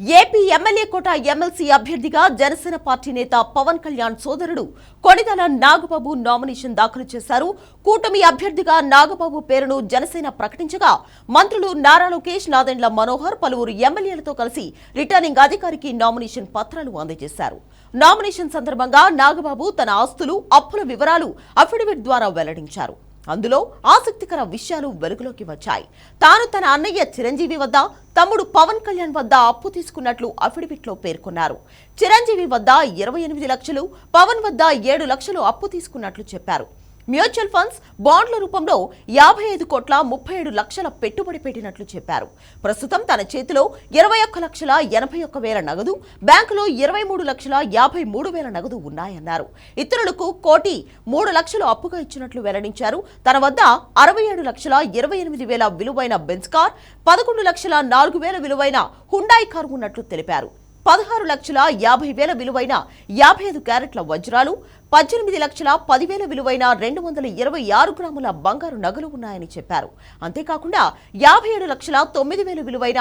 AP MLA కోట MLC అభ్యర్థిగా Janasena party నేత పవన్ కళ్యాణ్ సోదరుడు కొణిదల నాగబాబు నామినేషన్ దాఖలు చేశారు. కూటమి అభ్యర్థిగా నాగబాబు పేరును జనసేన ప్రకటించగా మంత్రులు నారా లోకేష్ నాదెండ్ల మనోహర్ పలువురు ఎమ్మెల్యేలతో కలిసి రిటర్నింగ్ అధికారికి నామినేషన్ పత్రాలు అందజేశారు. నామినేషన్ సందర్భంగా నాగబాబు తన ఆస్తులు అప్పుల వివరాలు అఫిడవిట్ ద్వారా వెల్లడించారు. అందులో ఆసక్తికర విషయాలు వెలుగులోకి వచ్చాయి. తాను తన అన్నయ్య చిరంజీవి వద్ద తమ్ముడు పవన్ కళ్యాణ్ వద్ద అప్పు తీసుకున్నట్లు అఫిడవిట్లో పేర్కొన్నారు. చిరంజీవి వద్ద ఇరవై ఎనిమిది లక్షలు పవన్ వద్ద ఏడు లక్షలు అప్పు తీసుకున్నట్లు చెప్పారు. మ్యూచువల్ ఫండ్స్ బాండ్ల రూపంలో యాభై ఐదు కోట్ల ముప్పై ఏడు లక్షల పెట్టుబడి పెట్టినట్లు చెప్పారు. ప్రస్తుతం తన చేతిలో ఇరవై ఒక్క లక్షల ఎనభై ఒక్క వేల నగదు బ్యాంకులో ఇరవై మూడు లక్షల యాభై మూడు వేల నగదు ఉన్నాయన్నారు. ఇతరులకు కోటి మూడు లక్షలు అప్పుగా ఇచ్చినట్లు వెల్లడించారు. తన వద్ద అరవై ఏడు లక్షల ఇరవై ఎనిమిది వేల విలువైన బెన్స్ కార్ పదకొండు లక్షల నాలుగు వేల విలువైన హుండాయి కారు ఉన్నట్లు తెలిపారు. పదహారు లక్షల యాభై వేల విలువైన యాభై ఐదు క్యారెట్ల వజ్రాలు పద్దెనిమిది లక్షల పదివేల విలువైన రెండు వందల ఇరవై ఆరు గ్రాముల బంగారు నగలు ఉన్నాయని చెప్పారు. అంతేకాకుండా యాభై ఏడు లక్షల తొమ్మిది వేల విలువైన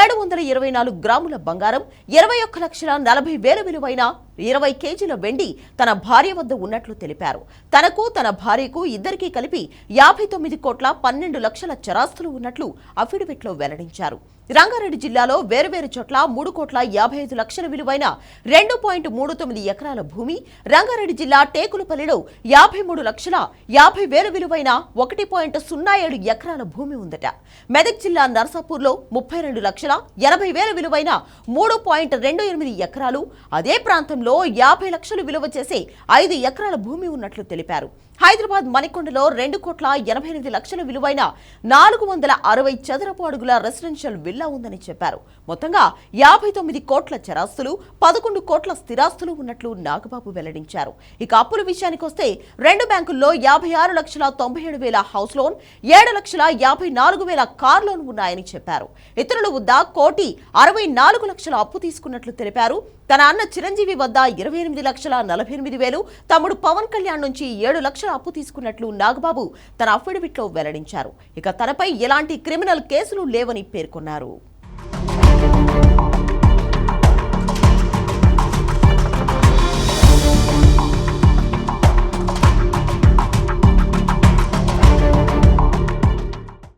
ఏడు వందల ఇరవై నాలుగు గ్రాముల బంగారం ఇరవై ఒక్క లక్షల నలభై వేల విలువైన ఇరవై కేజీల వెండి తన భార్య వద్ద ఉన్నట్లు తెలిపారు. తనకు తన భార్యకు ఇద్దరికీ కలిపి యాభై తొమ్మిది కోట్ల పన్నెండు లక్షల చరాస్తులు ఉన్నట్లు అఫిడవిట్లో వెల్లడించారు. రంగారెడ్డి జిల్లాలో వేరువేరు చోట్ల మూడు కోట్ల యాభై ఐదు లక్షల విలువైన రెండు పాయింట్ మూడు తొమ్మిది ఎకరాల భూమి రంగారెడ్డి జిల్లా టేకులపల్లిలో యాభై మూడు లక్షల యాభై వేల విలువైన ఒకటి పాయింట్ సున్నా ఏడు ఎకరాల భూమి ఉందట. మెదక్ జిల్లా నర్సాపూర్లో ముప్పై రెండు లక్షల ఎనభై వేల విలువైన మూడు పాయింట్ రెండు ఎనిమిది ఎకరాలు అదే ప్రాంతంలో యాభై లక్షలు విలువ చేసే ఐదు ఎకరాల భూమి ఉన్నట్లు తెలిపారు. హైదరాబాద్ మణికొండలో రెండు కోట్ల ఎనభై ఎనిమిది లక్షల విలువైన నాలుగు వందల అరవై చదరపు అడుగుల రెసిడెన్షియల్ విల్లా ఉందని చెప్పారు. మొత్తంగా యాభై తొమ్మిది కోట్ల చరాస్తులు పదకొండు కోట్ల స్థిరాస్తులు ఉన్నట్లు నాగబాబు వెల్లడించారు. ఇక అప్పుల విషయానికొస్తే రెండు బ్యాంకుల్లో యాభై ఆరు లక్షల తొంభై ఏడు వేల హౌస్ లోన్ ఏడు లక్షల యాభై నాలుగు వేల కార్ లోన్ ఉన్నాయని చెప్పారు. ఇతరుల వద్ద కోటి అరవై నాలుగు లక్షల అప్పు తీసుకున్నట్లు తెలిపారు. తన అన్న చిరంజీవి వద్ద ఇరవై ఎనిమిది లక్షల నలభై ఎనిమిది వేలు తమ్ముడు పవన్ కళ్యాణ్ నుంచి ఏడు లక్షల అప్పు తీసుకున్నట్లు నాగబాబు తన అఫిడవిట్లో వెల్లడించారు. ఇక తనపై ఎలాంటి క్రిమినల్ కేసులు లేవని పేర్కొన్నారు.